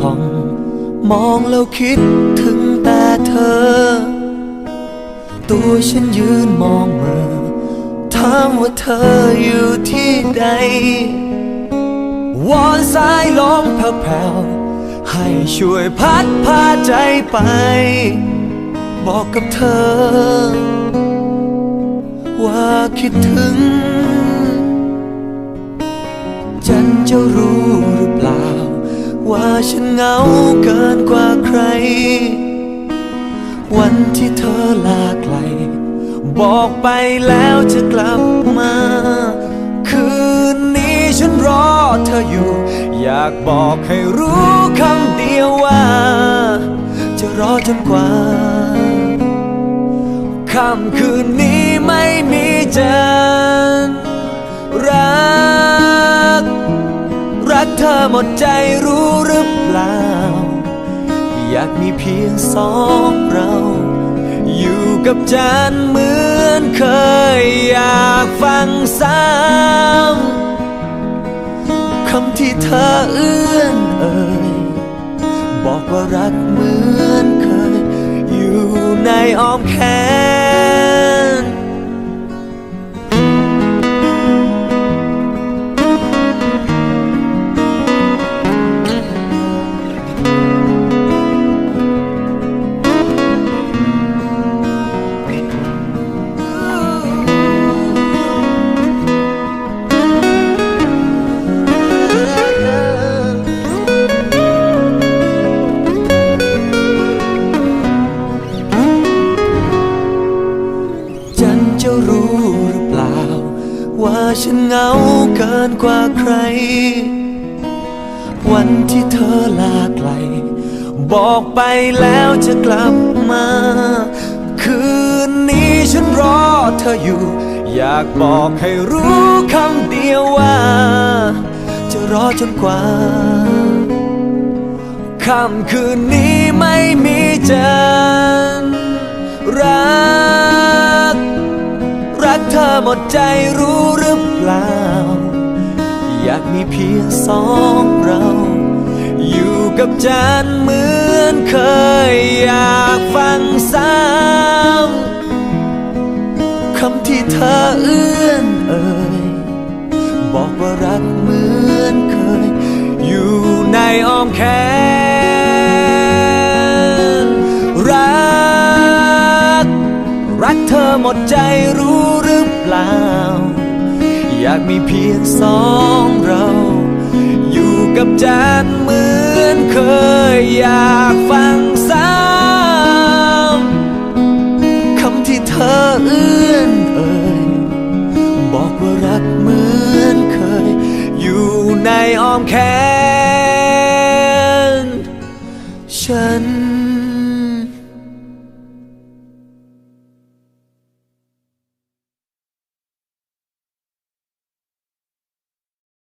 ผ่อง มองแล้วคิดถึงแต่เธอ ตัวฉันยืนมองเมื่อถามว่าเธออยู่ที่ใด วอนสายลมแผ่วๆให้ช่วยพัดพาใจไป บอกกับเธอ ว่าคิดถึงจันจะรู้หรือเปล่า ว่าฉันเหงาเกินกว่าใคร วันที่เธอลาไกล บอกไปแล้วจะกลับมา คืนนี้ฉันรอเธออยู่ อยากบอกให้รู้คำเดียวว่า จะรอจนกว่าค่ำคืนนี้ไม่มีจันรัก อหมดใจรู้หรือเปล่า อยากมีเพียงสองเรา อยู่กับจันเหมือนเคยอยากฟังซ้ำคำที่เธอเอื้อนเอ่ยบอกว่ารักเหมือนเคย อยู่ในอ้อมแขน ฉันเหงาเกินกว่าใคร วันที่เธอลาไกล บอกไปแล้วจะกลับมา คืนนี้ฉันรอเธออยู่ อยากบอกให้รู้คำเดียวว่า จะรอจนกว่าค่ำคืนนี้ไม่มีจันทร์รัก หมดใจรู้หรือเปล่า อยากมีเพียงสองเรา อยู่กับจันเหมือนเคยอยากฟังซ้ำคำที่เธอเอื้อนเอ่ยบอกว่ารักเหมือนเคย อยู่ในอ้อมแขนรัก รักเธอหมดใจรู้ หรือเปล่า อยากมีเพียงสองเรา อยู่กับจันเหมือนเคยอยากฟังซ้ำคำที่เธอเอื้อนเอ่ยบอกว่ารักเหมือนเคย อยู่ในอ้อมแขน